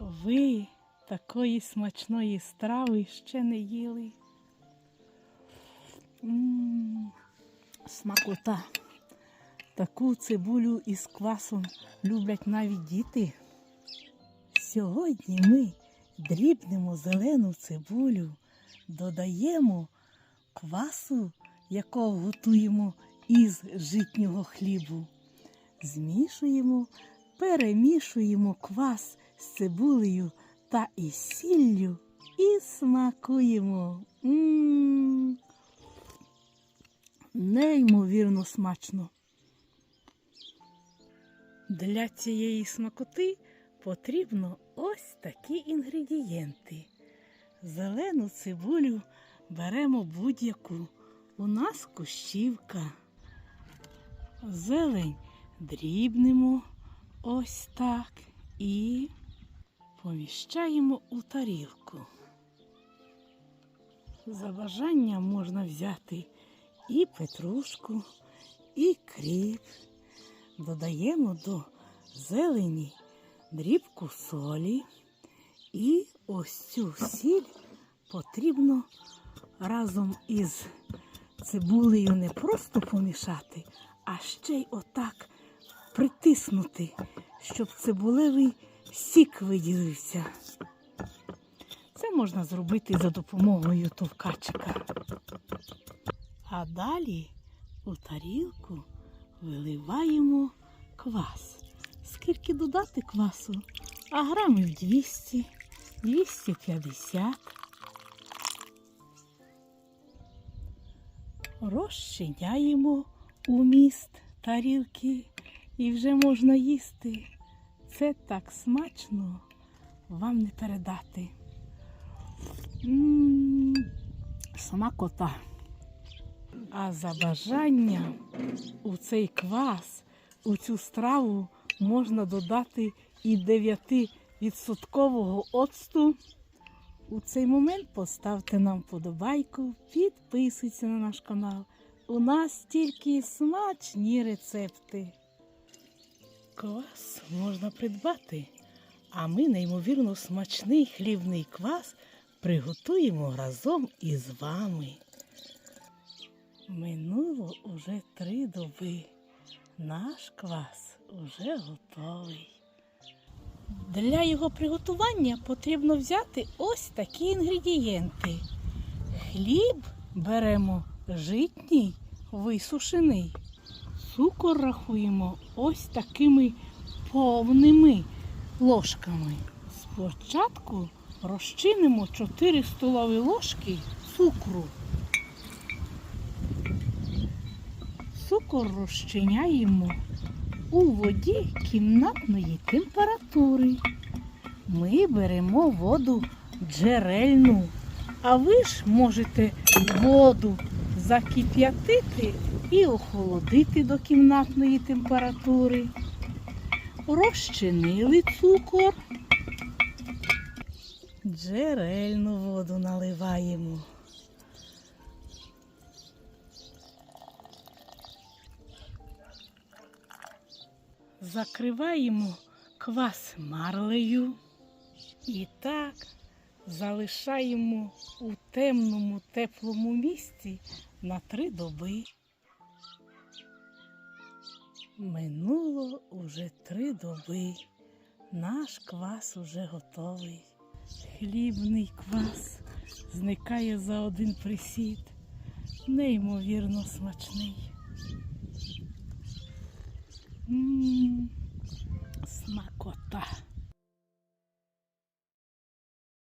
Ви такої смачної страви ще не їли. М, Смакота. Таку цибулю із квасом люблять навіть діти. Сьогодні ми дрібнемо зелену цибулю, додаємо квасу, якого готуємо із житнього хлібу. Змішуємо, перемішуємо квас з цибулею та із сіллю і смакуємо. Неймовірно смачно. Для цієї смакоти потрібно ось такі інгредієнти. Зелену цибулю беремо будь-яку. У нас кущівка. Зелень дрібнемо ось так і поміщаємо у тарілку. За бажанням можна взяти і петрушку, і кріп. Додаємо до зелені дрібку солі. І ось цю сіль потрібно разом із цибулею не просто помішати, а ще й отак притиснути, щоб цибулевий сік виділився. Це можна зробити за допомогою товкачика. А далі у тарілку виливаємо квас. Скільки додати квасу? А грамів 200, 250. Розчиняємо у міст тарілки і вже можна їсти. Це так смачно, вам не передати. М, Смакота. А за бажанням у цей квас, у цю страву можна додати і 9% оцту. У цей момент поставте нам подобайку, підписуйтесь на наш канал. У нас тільки смачні рецепти. Квас можна придбати, а ми неймовірно смачний хлібний квас приготуємо разом із вами. Минуло уже три доби. Наш квас уже готовий. Для його приготування потрібно взяти ось такі інгредієнти. Хліб беремо житній, висушений. Цукор рахуємо ось такими повними ложками. Спочатку розчинимо 4 столові ложки цукру. Цукор розчиняємо у воді кімнатної температури. Ми беремо воду джерельну, а ви ж можете воду закип'ятити і охолодити до кімнатної температури. Розчинили цукор. Джерельну воду наливаємо. Закриваємо квас марлею і так залишаємо у темному теплому місці на три доби. Минуло уже три доби. Наш квас уже готовий. Хлібний квас зникає за один присід. Неймовірно смачний.